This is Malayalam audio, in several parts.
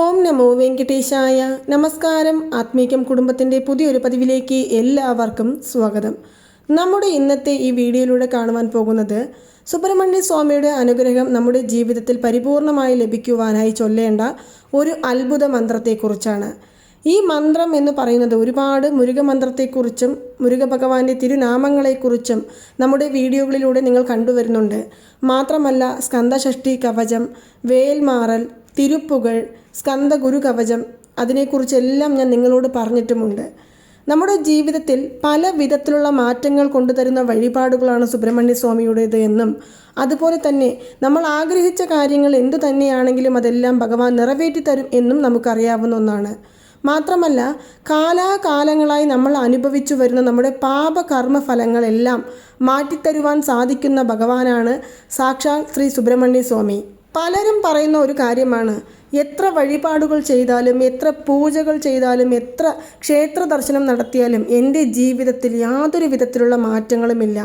ഓം നമോ വെങ്കടേശായ. നമസ്കാരം. ആത്മീകം കുടുംബത്തിന്റെ പുതിയൊരു പതിവിലേക്ക് എല്ലാവർക്കും സ്വാഗതം. നമ്മുടെ ഇന്നത്തെ ഈ വീഡിയോയിലൂടെ കാണുവാൻ പോകുന്നത് സുബ്രഹ്മണ്യ സ്വാമിയുടെ അനുഗ്രഹം നമ്മുടെ ജീവിതത്തിൽ പരിപൂർണമായി ലഭിക്കുവാനായി ചൊല്ലേണ്ട ഒരു അത്ഭുത മന്ത്രത്തെക്കുറിച്ചാണ്. ഈ മന്ത്രം എന്ന് പറയുന്നത് ഒരുപാട് മുരുക മന്ത്രത്തെക്കുറിച്ചും മുരുക ഭഗവാന്റെ തിരുനാമങ്ങളെക്കുറിച്ചും നമ്മുടെ വീഡിയോകളിലൂടെ നിങ്ങൾ കണ്ടുവരുന്നുണ്ട്. മാത്രമല്ല സ്കന്ധഷഷ്ടി കവചം വേൽമാറൽ തിരുപ്പുകൾ സ്കന്ദഗുരു കവചം അതിനെക്കുറിച്ചെല്ലാം ഞാൻ നിങ്ങളോട് പറഞ്ഞിട്ടുമുണ്ട്. നമ്മുടെ ജീവിതത്തിൽ പല വിധത്തിലുള്ള മാറ്റങ്ങൾ കൊണ്ടുതരുന്ന വഴിപാടുകളാണ് സുബ്രഹ്മണ്യ സ്വാമിയുടേത് എന്നും അതുപോലെ തന്നെ നമ്മൾ ആഗ്രഹിച്ച കാര്യങ്ങൾ എന്തു തന്നെയാണെങ്കിലും അതെല്ലാം ഭഗവാൻ നിറവേറ്റി തരും എന്നും നമുക്കറിയാവുന്ന ഒന്നാണ്. മാത്രമല്ല കാലാകാലങ്ങളായി നമ്മൾ അനുഭവിച്ചു വരുന്ന നമ്മുടെ പാപകർമ്മ ഫലങ്ങളെല്ലാം മാറ്റിത്തരുവാൻ സാധിക്കുന്ന ഭഗവാനാണ് സാക്ഷാൽ ശ്രീ സുബ്രഹ്മണ്യ സ്വാമി പലരും പറയുന്ന ഒരു കാര്യമാണ്. എത്ര വഴിപാടുകൾ ചെയ്താലും എത്ര പൂജകൾ ചെയ്താലും എത്ര ക്ഷേത്ര ദർശനം നടത്തിയാലും എന്റെ ജീവിതത്തിൽ യാതൊരു വിധത്തിലുള്ള മാറ്റങ്ങളുമില്ല.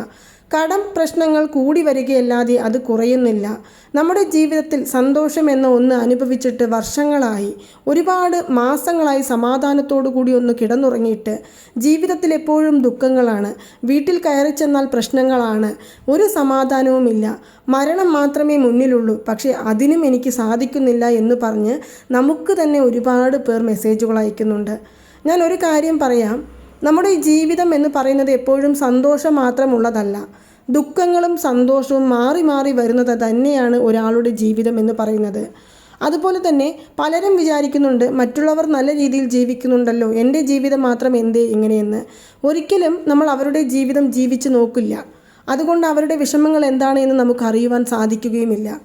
കടം പ്രശ്നങ്ങൾ കൂടി വരികയല്ലാതെ അത് കുറയുന്നില്ല. നമ്മുടെ ജീവിതത്തിൽ സന്തോഷം എന്ന ഒന്ന് അനുഭവിച്ചിട്ട് വർഷങ്ങളായി ഒരുപാട് മാസങ്ങളായി സമാധാനത്തോടു കൂടി ഒന്ന് കിടന്നുറങ്ങിയിട്ട് ജീവിതത്തിൽ എപ്പോഴും ദുഃഖങ്ങളാണ്. വീട്ടിൽ കയറി ചെന്നാൽ പ്രശ്നങ്ങളാണ്. ഒരു സമാധാനവുമില്ല. മരണം മാത്രമേ മുന്നിലുള്ളൂ. പക്ഷേ അതിനും എനിക്ക് സാധിക്കുന്നില്ല എന്ന് പറഞ്ഞ് നമുക്ക് തന്നെ ഒരുപാട് പേർ മെസ്സേജുകൾ അയക്കുന്നുണ്ട്. ഞാൻ ഒരു കാര്യം പറയാം. നമ്മുടെ ഈ ജീവിതം എന്ന് പറയുന്നത് എപ്പോഴും സന്തോഷം മാത്രമുള്ളതല്ല. ദുഃഖങ്ങളും സന്തോഷവും മാറി മാറി വരുന്നത് തന്നെയാണ് ഒരാളുടെ ജീവിതം എന്ന് പറയുന്നത്. അതുപോലെ തന്നെ പലരും വിചാരിക്കുന്നുണ്ട് മറ്റുള്ളവർ നല്ല രീതിയിൽ ജീവിക്കുന്നുണ്ടല്ലോ എന്റെ ജീവിതം മാത്രം എന്തേ ഇങ്ങനെയെന്ന്. ഒരിക്കലും നമ്മൾ അവരുടെ ജീവിതം ജീവിച്ച് നോക്കില്ല. അതുകൊണ്ട് അവരുടെ വിഷമങ്ങൾ എന്താണ് എന്ന് നമുക്ക് അറിയുവാൻ സാധിക്കുകയുമില്ല.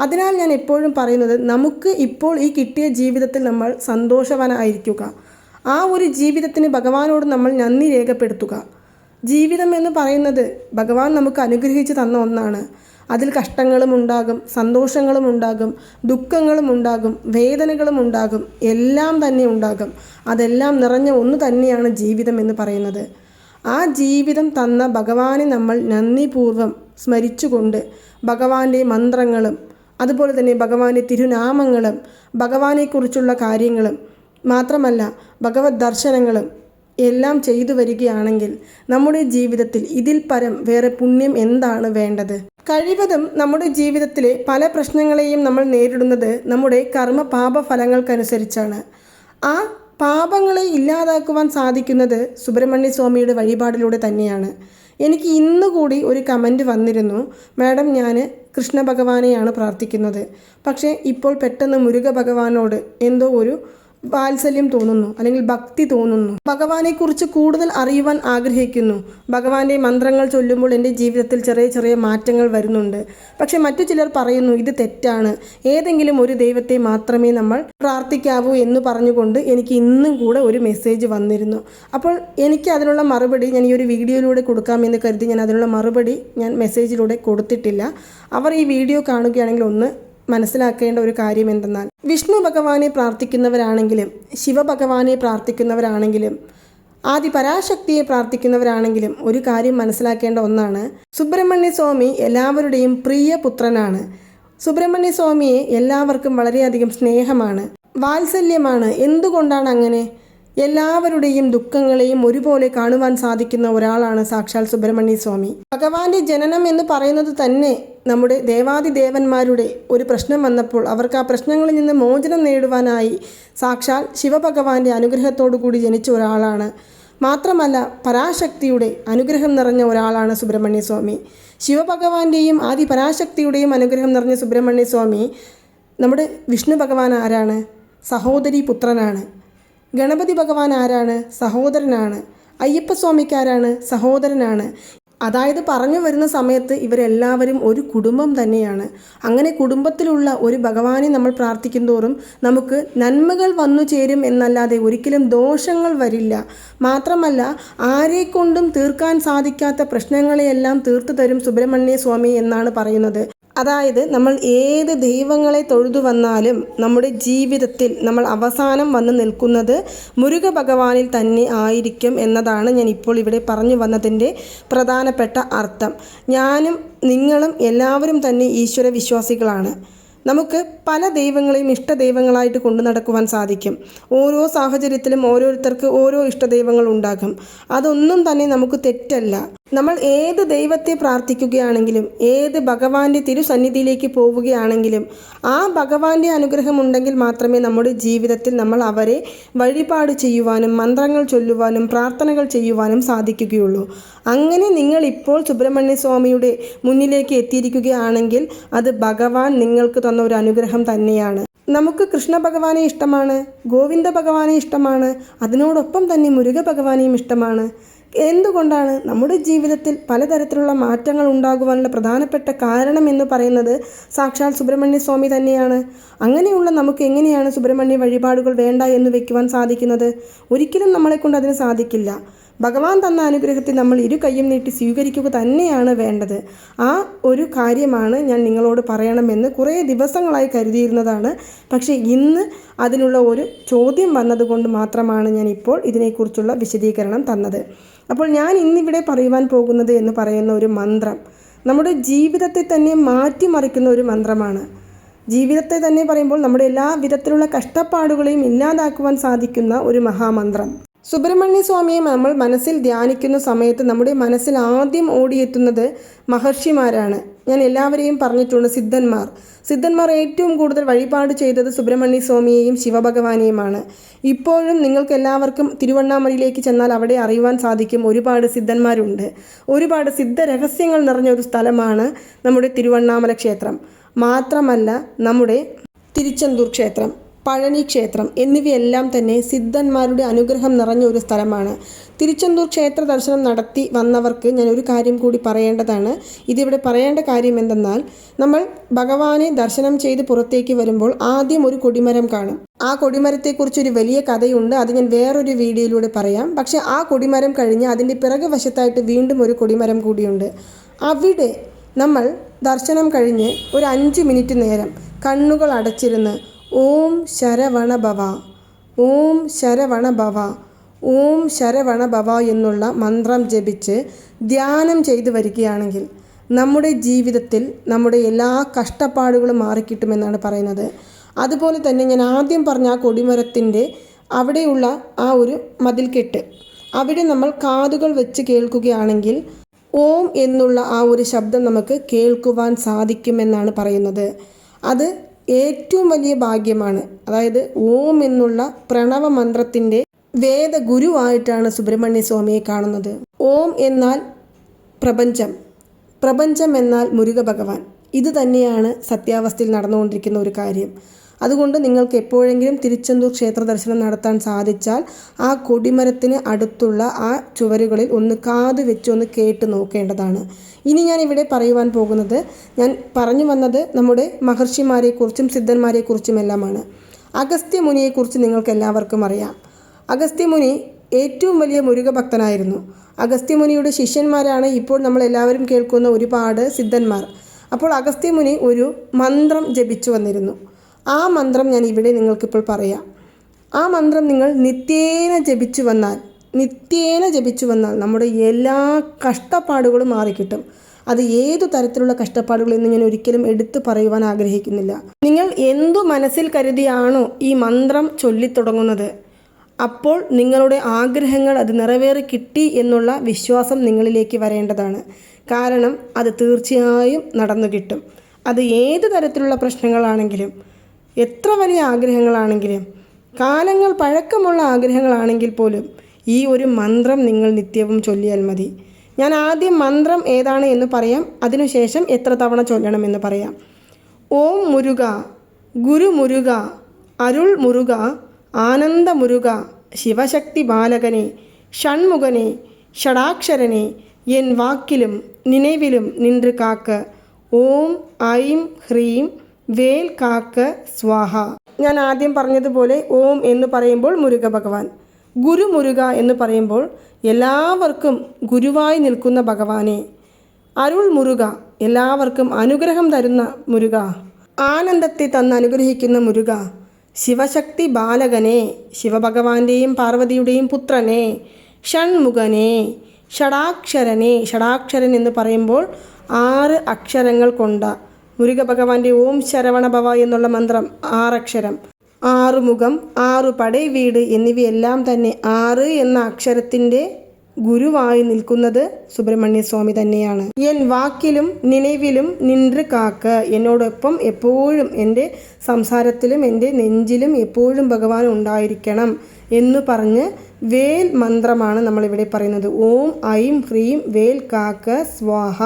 അതിനാൽ ഞാൻ എപ്പോഴും പറയുന്നത് നമുക്ക് ഇപ്പോൾ ഈ കിട്ടിയ ജീവിതത്തിൽ നമ്മൾ സന്തോഷവാനായിരിക്കുക. ആ ഒരു ജീവിതത്തിന് ഭഗവാനോട് നമ്മൾ നന്ദി രേഖപ്പെടുത്തുക. ജീവിതം എന്ന് പറയുന്നത് ഭഗവാൻ നമുക്ക് അനുഗ്രഹിച്ച് തന്ന ഒന്നാണ്. അതിൽ കഷ്ടങ്ങളും ഉണ്ടാകും സന്തോഷങ്ങളും ഉണ്ടാകും ദുഃഖങ്ങളും ഉണ്ടാകും വേദനകളും ഉണ്ടാകും എല്ലാം തന്നെ ഉണ്ടാകും. അതെല്ലാം നിറഞ്ഞ ഒന്ന് തന്നെയാണ് ജീവിതം എന്ന് പറയുന്നത്. ആ ജീവിതം തന്ന ഭഗവാനെ നമ്മൾ നന്ദിപൂർവം സ്മരിച്ചുകൊണ്ട് ഭഗവാന്റെ മന്ത്രങ്ങളും അതുപോലെ തന്നെ ഭഗവാന്റെ തിരുനാമങ്ങളും ഭഗവാനെക്കുറിച്ചുള്ള കാര്യങ്ങളും മാത്രമല്ല ഭഗവത് ദർശനങ്ങളും എല്ലാം ചെയ്തു വരികയാണെങ്കിൽ നമ്മുടെ ജീവിതത്തിൽ ഇതിൽ പരം വേറെ പുണ്യം എന്താണ് വേണ്ടത്? കഴിവതും നമ്മുടെ ജീവിതത്തിലെ പല പ്രശ്നങ്ങളെയും നമ്മൾ നേരിടുന്നത് നമ്മുടെ കർമ്മ പാപ ഫലങ്ങൾക്കനുസരിച്ചാണ് ആ പാപങ്ങളെ ഇല്ലാതാക്കുവാൻ സാധിക്കുന്നത് സുബ്രഹ്മണ്യ സ്വാമിയുടെ വഴിപാടിലൂടെ തന്നെയാണ്. എനിക്ക് ഇന്നുകൂടി ഒരു കമന്റ് വന്നിരുന്നു. മാഡം ഞാൻ കൃഷ്ണ ഭഗവാനെയാണ് പ്രാർത്ഥിക്കുന്നത്. പക്ഷേ ഇപ്പോൾ പെട്ടെന്ന് മുരുക ഭഗവാനോട് എന്തോ ഒരു വാത്സല്യം തോന്നുന്നു അല്ലെങ്കിൽ ഭക്തി തോന്നുന്നു. ഭഗവാനെ കുറിച്ച് കൂടുതൽ അറിയുവാൻ ആഗ്രഹിക്കുന്നു. ഭഗവാന്റെ മന്ത്രങ്ങൾ ചൊല്ലുമ്പോൾ എന്റെ ജീവിതത്തിൽ ചെറിയ ചെറിയ മാറ്റങ്ങൾ വരുന്നുണ്ട്. പക്ഷെ മറ്റു ചിലർ പറയുന്നു ഇത് തെറ്റാണ്. ഏതെങ്കിലും ഒരു ദൈവത്തെ മാത്രമേ നമ്മൾ പ്രാർത്ഥിക്കാവൂ എന്ന് പറഞ്ഞുകൊണ്ട് എനിക്ക് ഇന്നും കൂടെ ഒരു മെസ്സേജ് വന്നിരുന്നു. അപ്പോൾ എനിക്ക് അതിനുള്ള മറുപടി ഞാൻ ഈ ഒരു വീഡിയോയിലൂടെ കൊടുക്കാമെന്ന് കരുതി ഞാൻ അതിനുള്ള മറുപടി ഞാൻ മെസ്സേജിലൂടെ കൊടുത്തിട്ടില്ല. അവർ ഈ വീഡിയോ കാണുകയാണെങ്കിൽ ഒന്ന് മനസ്സിലാക്കേണ്ട ഒരു കാര്യം എന്തെന്നാൽ വിഷ്ണു ഭഗവാനെ പ്രാർത്ഥിക്കുന്നവരാണെങ്കിലും ശിവഭഗവാനെ പ്രാർത്ഥിക്കുന്നവരാണെങ്കിലും ആദി പരാശക്തിയെ പ്രാർത്ഥിക്കുന്നവരാണെങ്കിലും ഒരു കാര്യം മനസ്സിലാക്കേണ്ട ഒന്നാണ് സുബ്രഹ്മണ്യ സ്വാമി എല്ലാവരുടെയും പ്രിയ പുത്രനാണ്. സുബ്രഹ്മണ്യ സ്വാമിയെ എല്ലാവർക്കും വളരെയധികം സ്നേഹമാണ് വാത്സല്യമാണ്. എന്തുകൊണ്ടാണ് അങ്ങനെ? എല്ലാവരുടെയും ദുഃഖങ്ങളെയും ഒരുപോലെ കാണുവാൻ സാധിക്കുന്ന ഒരാളാണ് സാക്ഷാൽ സുബ്രഹ്മണ്യ സ്വാമി. ഭഗവാന്റെ ജനനം എന്ന് പറയുന്നത് തന്നെ നമ്മുടെ ദേവാദിദേവന്മാരുടെ ഒരു പ്രശ്നം വന്നപ്പോൾ അവർക്ക് ആ പ്രശ്നങ്ങളിൽ നിന്ന് മോചനം നേടുവാനായി സാക്ഷാൽ ശിവഭഗവാന്റെ അനുഗ്രഹത്തോടു കൂടി ജനിച്ച ഒരാളാണ്. മാത്രമല്ല പരാശക്തിയുടെ അനുഗ്രഹം നിറഞ്ഞ ഒരാളാണ് സുബ്രഹ്മണ്യ സ്വാമി. ശിവഭഗവാന്റെയും ആദി പരാശക്തിയുടെയും അനുഗ്രഹം നിറഞ്ഞ സുബ്രഹ്മണ്യ സ്വാമി നമ്മുടെ വിഷ്ണു ഭഗവാൻ ആരാണ്? സഹോദരി പുത്രനാണ്. ഗണപതി ഭഗവാൻ ആരാണ്? സഹോദരനാണ്. അയ്യപ്പസ്വാമിക്കാരാണ് സഹോദരനാണ്. അതായത് പറഞ്ഞു വരുന്ന സമയത്ത് ഇവരെല്ലാവരും ഒരു കുടുംബം തന്നെയാണ്. അങ്ങനെ കുടുംബത്തിലുള്ള ഒരു ഭഗവാനെ നമ്മൾ പ്രാർത്ഥിക്കും തോറും നമുക്ക് നന്മകൾ വന്നു ചേരും എന്നല്ലാതെ ഒരിക്കലും ദോഷങ്ങൾ വരില്ല. മാത്രമല്ല ആരെക്കൊണ്ടും തീർക്കാൻ സാധിക്കാത്ത പ്രശ്നങ്ങളെയെല്ലാം തീർത്തു തരും സുബ്രഹ്മണ്യ സ്വാമി എന്നാണ് പറയുന്നത്. അതായത് നമ്മൾ ഏത് ദൈവങ്ങളെ തൊഴുതു വന്നാലും നമ്മുടെ ജീവിതത്തിൽ നമ്മൾ അവസാനം വന്ന് നിൽക്കുന്നത് മുരുക ഭഗവാനിൽ തന്നെ ആയിരിക്കും എന്നതാണ് ഞാൻ ഇപ്പോൾ ഇവിടെ പറഞ്ഞു വന്നതിന്റെ പ്രധാനപ്പെട്ട അർത്ഥം. ഞാനും നിങ്ങളും എല്ലാവരും തന്നെ ഈശ്വര വിശ്വാസികളാണ്. നമുക്ക് പല ദൈവങ്ങളെയും ഇഷ്ടദൈവങ്ങളായിട്ട് കൊണ്ടു നടക്കുവാൻ സാധിക്കും. ഓരോ സാഹചര്യത്തിലും ഓരോരുത്തർക്ക് ഓരോ ഇഷ്ടദൈവങ്ങൾ ഉണ്ടാകും. അതൊന്നും തന്നെ നമുക്ക് തെറ്റല്ല. നമ്മൾ ഏത് ദൈവത്തെ പ്രാർത്ഥിക്കുകയാണെങ്കിലും ഏത് ഭഗവാന്റെ തിരുസന്നിധിയിലേക്ക് പോവുകയാണെങ്കിലും ആ ഭഗവാന്റെ അനുഗ്രഹം ഉണ്ടെങ്കിൽ മാത്രമേ നമ്മുടെ ജീവിതത്തിൽ നമ്മൾ അവരെ വഴിപാട് ചെയ്യുവാനും മന്ത്രങ്ങൾ ചൊല്ലുവാനും പ്രാർത്ഥനകൾ ചെയ്യുവാനും സാധിക്കുകയുള്ളൂ. അങ്ങനെ നിങ്ങൾ ഇപ്പോൾ സുബ്രഹ്മണ്യ സ്വാമിയുടെ മുന്നിലേക്ക് എത്തിയിരിക്കുകയാണെങ്കിൽ അത് ഭഗവാൻ നിങ്ങൾക്ക് തന്ന ഒരു അനുഗ്രഹം തന്നെയാണ്. നമുക്ക് കൃഷ്ണ ഭഗവാനെ ഇഷ്ടമാണ് ഗോവിന്ദ ഭഗവാനെ ഇഷ്ടമാണ് അതിനോടൊപ്പം തന്നെ മുരുക ഭഗവാനെയും ഇഷ്ടമാണ്. എന്തുകൊണ്ടാണ് നമ്മുടെ ജീവിതത്തിൽ പലതരത്തിലുള്ള മാറ്റങ്ങൾ ഉണ്ടാകുവാനുള്ള പ്രധാനപ്പെട്ട കാരണം എന്ന് പറയുന്നത് സാക്ഷാൽ സുബ്രഹ്മണ്യ സ്വാമി തന്നെയാണ്. അങ്ങനെയുള്ള നമുക്ക് എങ്ങനെയാണ് സുബ്രഹ്മണ്യ വഴിപാടുകൾ വേണ്ട എന്ന് വെക്കുവാൻ സാധിക്കുന്നത്? ഒരിക്കലും നമ്മളെക്കൊണ്ട് അതിന് സാധിക്കില്ല. ഭഗവാൻ തന്ന അനുഗ്രഹത്തെ നമ്മൾ ഇരു കൈയും നീട്ടി സ്വീകരിക്കുക തന്നെയാണ് വേണ്ടത്. ആ ഒരു കാര്യമാണ് ഞാൻ നിങ്ങളോട് പറയണമെന്ന് കുറേ ദിവസങ്ങളായി കരുതിയിരുന്നതാണ്. പക്ഷേ ഇന്ന് അതിനുള്ള ഒരു ചോദ്യം വന്നതുകൊണ്ട് മാത്രമാണ് ഞാൻ ഇപ്പോൾ ഇതിനെക്കുറിച്ചുള്ള വിശദീകരണം തന്നത്. അപ്പോൾ ഞാൻ ഇന്നിവിടെ പറയുവാൻ പോകുന്നത് എന്ന് പറയുന്ന ഒരു മന്ത്രം. നമ്മുടെ ജീവിതത്തെ തന്നെ മാറ്റിമറിക്കുന്ന ഒരു മന്ത്രമാണ്. ജീവിതത്തെ തന്നെ പറയുമ്പോൾ നമ്മുടെ എല്ലാ വിധത്തിലുള്ള കഷ്ടപ്പാടുകളെയും ഇല്ലാതാക്കുവാൻ സാധിക്കുന്ന ഒരു മഹാമന്ത്രം. സുബ്രഹ്മണ്യ സ്വാമിയെ നമ്മൾ മനസ്സിൽ ധ്യാനിക്കുന്ന സമയത്ത് നമ്മുടെ മനസ്സിൽ ആദ്യം ഓടിയെത്തുന്നത് മഹർഷിമാരാണ്. ഞാൻ എല്ലാവരെയും പറഞ്ഞിട്ടുണ്ട് സിദ്ധന്മാർ. സിദ്ധന്മാർ ഏറ്റവും കൂടുതൽ വഴിപാട് ചെയ്തത് സുബ്രഹ്മണ്യ സ്വാമിയെയും ശിവഭഗവാനെയുമാണ്. ഇപ്പോഴും നിങ്ങൾക്ക് എല്ലാവർക്കും തിരുവണ്ണാമലയിലേക്ക് ചെന്നാൽ അവിടെ അറിയുവാൻ സാധിക്കും ഒരുപാട് സിദ്ധന്മാരുണ്ട്. ഒരുപാട് സിദ്ധ രഹസ്യങ്ങൾ നിറഞ്ഞ ഒരു സ്ഥലമാണ് നമ്മുടെ തിരുവണ്ണാമല ക്ഷേത്രം. മാത്രമല്ല നമ്മുടെ തിരുച്ചെന്തൂർ ക്ഷേത്രം. പഴനി ക്ഷേത്രം എന്നിവയെല്ലാം തന്നെ സിദ്ധന്മാരുടെ അനുഗ്രഹം നിറഞ്ഞ ഒരു സ്ഥലമാണ്. തിരുച്ചെന്തൂർ ക്ഷേത്ര ദർശനം നടത്തി വന്നവർക്ക് ഞാൻ ഒരു കാര്യം കൂടി പറയേണ്ടതാണ്. ഇതിവിടെ പറയേണ്ട കാര്യം എന്തെന്നാൽ നമ്മൾ ഭഗവാനെ ദർശനം ചെയ്ത് പുറത്തേക്ക് വരുമ്പോൾ ആദ്യം ഒരു കൊടിമരം കാണും. ആ കൊടിമരത്തെക്കുറിച്ച് ഒരു വലിയ കഥയുണ്ട്. അത് ഞാൻ വേറൊരു വീഡിയോയിലൂടെ പറയാം. പക്ഷേ ആ കൊടിമരം കഴിഞ്ഞ് അതിന്റെ പിറകു വശത്തായിട്ട് വീണ്ടും ഒരു കൊടിമരം കൂടിയുണ്ട്. അവിടെ നമ്മൾ ദർശനം കഴിഞ്ഞ് ഒരു അഞ്ച് മിനിറ്റ് നേരം കണ്ണുകൾ അടച്ചിരുന്ന് ഓം ശരവണഭവ. ഓം ശരവണഭവ. ഓം ശരവണഭവ എന്നുള്ള മന്ത്രം ജപിച്ച് ധ്യാനം ചെയ്തു വരികയാണെങ്കിൽ നമ്മുടെ ജീവിതത്തിൽ നമ്മുടെ എല്ലാ കഷ്ടപ്പാടുകളും മാറിക്കിട്ടുമെന്നാണ് പറയുന്നത്. അതുപോലെ തന്നെ ഞാൻ ആദ്യം പറഞ്ഞ ആ കൊടിമരത്തിന്റെ അവിടെയുള്ള ആ ഒരു മതിൽക്കെട്ട്. അവിടെ നമ്മൾ കാതുകൾ വെച്ച് കേൾക്കുകയാണെങ്കിൽ ഓം എന്നുള്ള ആ ഒരു ശബ്ദം നമുക്ക് കേൾക്കുവാൻ സാധിക്കുമെന്നാണ് പറയുന്നത്. അത് ഏറ്റവും വലിയ ഭാഗ്യമാണ്. അതായത് ഓം എന്നുള്ള പ്രണവ മന്ത്രത്തിന്റെ വേദഗുരുവായിട്ടാണ് സുബ്രഹ്മണ്യ സ്വാമിയെ കാണുന്നത്. ഓം എന്നാൽ പ്രപഞ്ചം. പ്രപഞ്ചം എന്നാൽ മുരുക ഭഗവാൻ ഇത് തന്നെയാണ് സത്യാവസ്ഥയിൽ നടന്നുകൊണ്ടിരിക്കുന്ന ഒരു കാര്യം. അതുകൊണ്ട് നിങ്ങൾക്ക് എപ്പോഴെങ്കിലും തിരുച്ചെന്തൂർ ക്ഷേത്ര ദർശനം നടത്താൻ സാധിച്ചാൽ ആ കൊടിമരത്തിന് അടുത്തുള്ള ആ ചുവരുകളിൽ ഒന്ന് കാത് വെച്ച് ഒന്ന് കേട്ട് നോക്കേണ്ടതാണ്. ഇനി ഞാൻ ഇവിടെ പറയുവാൻ പോകുന്നത് ഞാൻ പറഞ്ഞു വന്നത് നമ്മുടെ മഹർഷിമാരെക്കുറിച്ചും സിദ്ധന്മാരെക്കുറിച്ചുമെല്ലാമാണ്. അഗസ്ത്യ അഗസ്ത്യമുനിയെക്കുറിച്ച് നിങ്ങൾക്ക് എല്ലാവർക്കും അറിയാം അഗസ്ത്യമുനി ഏറ്റവും വലിയ മുരുക ഭക്തനായിരുന്നു അഗസ്ത്യമുനിയുടെ ശിഷ്യന്മാരാണ് ഇപ്പോൾ നമ്മൾ എല്ലാവരും കേൾക്കുന്ന ഒരുപാട് സിദ്ധന്മാർ. അപ്പോൾ അഗസ്ത്യമുനി ഒരു മന്ത്രം ജപിച്ചു വന്നിരുന്നു. ആ മന്ത്രം ഞാൻ ഇവിടെ നിങ്ങൾക്കിപ്പോൾ പറയാം. ആ മന്ത്രം നിങ്ങൾ നിത്യേന ജപിച്ചു വന്നാൽ നിത്യേന ജപിച്ചു വന്നാൽ നമ്മുടെ എല്ലാ കഷ്ടപ്പാടുകളും മാറിക്കിട്ടും. അത് ഏതു തരത്തിലുള്ള കഷ്ടപ്പാടുകൾ എന്ന് ഞാൻ ഒരിക്കലും എടുത്തു പറയുവാൻ ആഗ്രഹിക്കുന്നില്ല. നിങ്ങൾ എന്തു മനസ്സിൽ കരുതിയാണോ ഈ മന്ത്രം ചൊല്ലിത്തുടങ്ങുന്നത് അപ്പോൾ നിങ്ങളുടെ ആഗ്രഹങ്ങൾ അത് നിറവേറി കിട്ടി എന്നുള്ള വിശ്വാസം നിങ്ങളിലേക്ക് വരേണ്ടതാണ്. കാരണം അത് തീർച്ചയായും നടന്നു കിട്ടും അത് ഏത് തരത്തിലുള്ള പ്രശ്നങ്ങളാണെങ്കിലും എത്ര വലിയ ആഗ്രഹങ്ങളാണെങ്കിലും കാലങ്ങൾ പഴക്കമുള്ള ആഗ്രഹങ്ങളാണെങ്കിൽ പോലും ഈ ഒരു മന്ത്രം നിങ്ങൾ നിത്യവും ചൊല്ലിയാൽ മതി. ഞാൻ ആദ്യം മന്ത്രം ഏതാണ് എന്ന് പറയാം അതിനുശേഷം എത്ര തവണ ചൊല്ലണമെന്ന് പറയാം. ഓം മുരുക ഗുരു മുരുക അരുൾ മുരുക ആനന്ദ മുരുക ശിവശക്തി ബാലകനെ ഷൺമുഖനെ ഷടാക്ഷരനെ എൻ വാക്കിലും നിലവിലും நின்று காக்க ഓം ഐം ഹ്രീം വേൽ കാക്ക സ്വാഹ. ഞാൻ ആദ്യം പറഞ്ഞതുപോലെ ഓം എന്ന് പറയുമ്പോൾ മുരുക ഭഗവാൻ. ഗുരു മുരുക എന്ന് പറയുമ്പോൾ എല്ലാവർക്കും ഗുരുവായി നിൽക്കുന്ന ഭഗവാനെ. അരുൾ മുരുക എല്ലാവർക്കും അനുഗ്രഹം തരുന്ന മുരുക. ആനന്ദത്തെ തന്ന് അനുഗ്രഹിക്കുന്ന മുരുക. ശിവശക്തി ബാലകനെ ശിവഭഗവാന്റെയും പാർവതിയുടെയും പുത്രനെ ഷൺമുഖനെ ഷടാക്ഷരനെ ഷടാക്ഷരൻ എന്ന് പറയുമ്പോൾ ആറ് അക്ഷരങ്ങൾ കൊണ്ട മുരുകഭഗവാന്റെ ഓം ശരവണഭവ എന്നുള്ള മന്ത്രം ആറക്ഷരം. ആറുമുഖം ആറു പടൈ വീട് എന്നിവയെല്ലാം തന്നെ ആറ് എന്ന അക്ഷരത്തിന്റെ ഗുരുവായി നിൽക്കുന്നത് സുബ്രഹ്മണ്യ സ്വാമി തന്നെയാണ്. എൻ വാക്കിലും നിലവിലും നിന്റ് കാക്ക. എന്നോടൊപ്പം എപ്പോഴും എന്റെ സംസാരത്തിലും എന്റെ നെഞ്ചിലും എപ്പോഴും ഭഗവാൻ ഉണ്ടായിരിക്കണം എന്ന് പറഞ്ഞ് വേൽ മന്ത്രമാണ് നമ്മളിവിടെ പറയുന്നത്. ഓം ഐം ഹ്രീം വേൽ കാക്ക സ്വാഹ.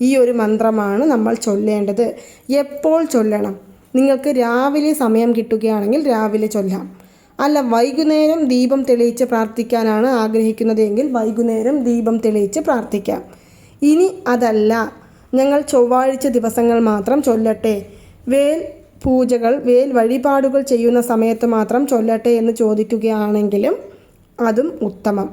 ഈ ഒരു മന്ത്രമാണ് നമ്മൾ ചൊല്ലേണ്ടത്. എപ്പോൾ ചൊല്ലണം? നിങ്ങൾക്ക് രാവിലെ സമയം കിട്ടുകയാണെങ്കിൽ രാവിലെ ചൊല്ലാം. അല്ല വൈകുന്നേരം ദീപം തെളിയിച്ച് പ്രാർത്ഥിക്കാനാണ് ആഗ്രഹിക്കുന്നതെങ്കിൽ വൈകുന്നേരം ദീപം തെളിയിച്ച് പ്രാർത്ഥിക്കാം. ഇനി അതല്ല. ഞങ്ങൾ ചൊവ്വാഴ്ച ദിവസങ്ങൾ മാത്രം ചൊല്ലട്ടെ. വേൽ പൂജകൾ വേൽ വഴിപാടുകൾ ചെയ്യുന്ന സമയത്ത് മാത്രം ചൊല്ലട്ടെ എന്ന് ചോദിക്കുകയാണെങ്കിലും അതും ഉത്തമം.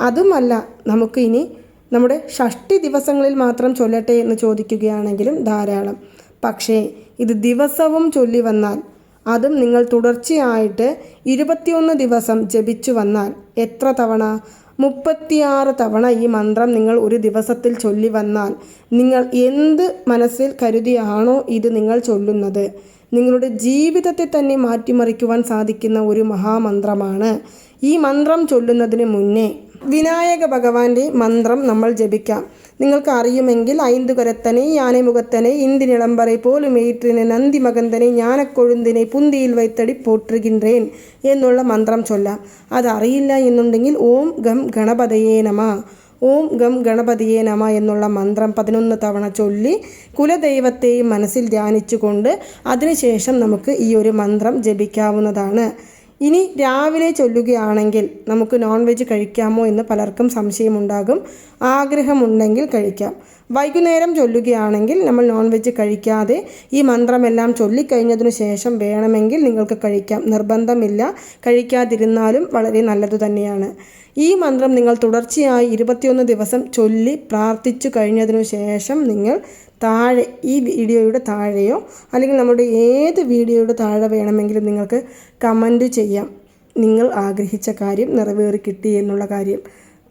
അതുമല്ല നമുക്ക് ഇനി നമ്മുടെ ഷഷ്ടി ദിവസങ്ങളിൽ മാത്രം ചൊല്ലട്ടെ എന്ന് ചോദിക്കുകയാണെങ്കിലും ധാരാളം. പക്ഷേ ഇത് ദിവസവും ചൊല്ലി വന്നാൽ അതും നിങ്ങൾ തുടർച്ചയായിട്ട് ഇരുപത്തിയൊന്ന് ദിവസം ജപിച്ചു വന്നാൽ എത്ര തവണ? മുപ്പത്തിയാറ് തവണ ഈ മന്ത്രം നിങ്ങൾ ഒരു ദിവസത്തിൽ ചൊല്ലി വന്നാൽ നിങ്ങൾ എന്ത് മനസ്സിൽ കരുതിയാണോ ഇത് നിങ്ങൾ ചൊല്ലുന്നത്? നിങ്ങളുടെ ജീവിതത്തെ തന്നെ മാറ്റിമറിക്കുവാൻ സാധിക്കുന്ന ഒരു മഹാമന്ത്രമാണ്. ഈ മന്ത്രം ചൊല്ലുന്നതിന് മുന്നേ വിനായക ഭഗവാന്റെ മന്ത്രം നമ്മൾ ജപിക്കാം. നിങ്ങൾക്ക് അറിയുമെങ്കിൽ ഐന്തുകരത്തനെ യാനമുഖത്തനെ ഇന്ദിനിളംബറെ പോലും ഏറ്റിനെ നന്ദി മകന്തനെ ജ്ഞാനക്കൊഴുന്തിനെ പുന്തിയിൽ വൈത്തടി പോറ്റുകിன்றേൻ എന്നുള്ള മന്ത്രം ചൊല്ലാം. അതറിയില്ല എന്നുണ്ടെങ്കിൽ ഓം ഗം ഗണപതയേ നമ. ഓം ഗം ഗണപതിയേ നമ എന്നുള്ള മന്ത്രം പതിനൊന്ന് തവണ ചൊല്ലി കുലദൈവത്തെയും മനസ്സിൽ ധ്യാനിച്ചുകൊണ്ട് അതിനുശേഷം നമുക്ക് ഈ ഒരു മന്ത്രം ജപിക്കാവുന്നതാണ്. ഇനി രാവിലെ ചൊല്ലുകയാണെങ്കിൽ നമുക്ക് നോൺ വെജ് കഴിക്കാമോ എന്ന് പലർക്കും സംശയമുണ്ടാകും. ആഗ്രഹമുണ്ടെങ്കിൽ കഴിക്കാം. വൈകുന്നേരം ചൊല്ലുകയാണെങ്കിൽ നമ്മൾ നോൺ വെജ് കഴിക്കാതെ ഈ മന്ത്രമെല്ലാം ചൊല്ലിക്കഴിഞ്ഞതിനു ശേഷം വേണമെങ്കിൽ നിങ്ങൾക്ക് കഴിക്കാം. നിർബന്ധമില്ല. കഴിക്കാതിരുന്നാലും വളരെ നല്ലതു തന്നെയാണ്. ഈ മന്ത്രം നിങ്ങൾ തുടർച്ചയായി ഇരുപത്തിയൊന്ന് ദിവസം ചൊല്ലി പ്രാർത്ഥിച്ചു കഴിഞ്ഞതിനു ശേഷം നിങ്ങൾ താഴെ ഈ വീഡിയോയുടെ താഴെയോ അല്ലെങ്കിൽ നമ്മുടെ ഏത് വീഡിയോയുടെ താഴെ വേണമെങ്കിലും നിങ്ങൾക്ക് കമന്റ് ചെയ്യാം. നിങ്ങൾ ആഗ്രഹിച്ച കാര്യം നിറവേറി കിട്ടി എന്നുള്ള കാര്യം.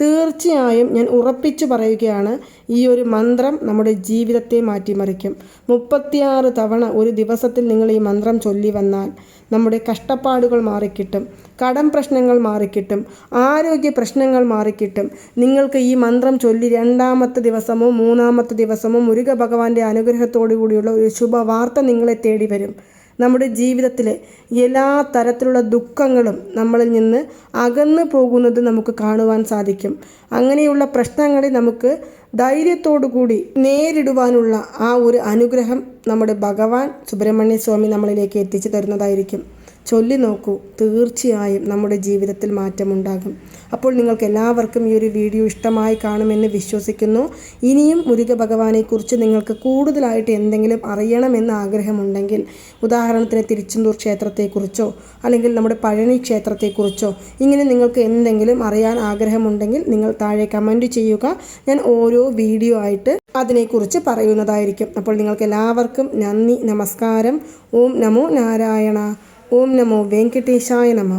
തീർച്ചയായും ഞാൻ ഉറപ്പിച്ചു പറയുകയാണ് ഈ ഒരു മന്ത്രം നമ്മുടെ ജീവിതത്തെ മാറ്റിമറിക്കും. മുപ്പത്തിയാറ് തവണ ഒരു ദിവസത്തിൽ നിങ്ങൾ ഈ മന്ത്രം ചൊല്ലി വന്നാൽ നമ്മുടെ കഷ്ടപ്പാടുകൾ മാറിക്കിട്ടും കടം പ്രശ്നങ്ങൾ മാറിക്കിട്ടും ആരോഗ്യ പ്രശ്നങ്ങൾ മാറിക്കിട്ടും. നിങ്ങൾക്ക് ഈ മന്ത്രം ചൊല്ലി രണ്ടാമത്തെ ദിവസമോ മൂന്നാമത്തെ ദിവസമോ മുരുക ഭഗവാന്റെ അനുഗ്രഹത്തോടു കൂടിയുള്ള ഒരു ശുഭവാർത്ത നിങ്ങളെ തേടി വരും നമ്മുടെ ജീവിതത്തിലെ എല്ലാ തരത്തിലുള്ള ദുഃഖങ്ങളും നമ്മളിൽ നിന്ന് അകന്നു പോകുന്നത് നമുക്ക് കാണുവാൻ സാധിക്കും. അങ്ങനെയുള്ള പ്രശ്നങ്ങളെ നമുക്ക് കൂടി നേരിടുവാനുള്ള ആ ഒരു അനുഗ്രഹം നമ്മുടെ ഭഗവാൻ സുബ്രഹ്മണ്യ സ്വാമി നമ്മളിലേക്ക് എത്തിച്ചു തരുന്നതായിരിക്കും. ചൊല്ലി നോക്കൂ. തീർച്ചയായും നമ്മുടെ ജീവിതത്തിൽ മാറ്റമുണ്ടാകും. അപ്പോൾ നിങ്ങൾക്ക് എല്ലാവർക്കും ഈ ഒരു വീഡിയോ ഇഷ്ടമായി കാണുമെന്ന് വിശ്വസിക്കുന്നു. ഇനിയും മുരുക ഭഗവാനെക്കുറിച്ച് നിങ്ങൾക്ക് കൂടുതലായിട്ട് എന്തെങ്കിലും അറിയണമെന്ന് ആഗ്രഹമുണ്ടെങ്കിൽ ഉദാഹരണത്തിന് തിരുച്ചെന്തൂർ ക്ഷേത്രത്തെക്കുറിച്ചോ അല്ലെങ്കിൽ നമ്മുടെ പഴനി ക്ഷേത്രത്തെക്കുറിച്ചോ ഇങ്ങനെ നിങ്ങൾക്ക് എന്തെങ്കിലും അറിയാൻ ആഗ്രഹമുണ്ടെങ്കിൽ നിങ്ങൾ താഴെ കമന്റ് ചെയ്യുക. ഞാൻ ഓരോ വീഡിയോ ആയിട്ട് അതിനെക്കുറിച്ച് പറയുന്നതായിരിക്കും. അപ്പോൾ നിങ്ങൾക്ക് എല്ലാവർക്കും നന്ദി നമസ്കാരം. ഓം നമോ നാരായണ. ഓം നമോ വെങ്കടേശായ നമ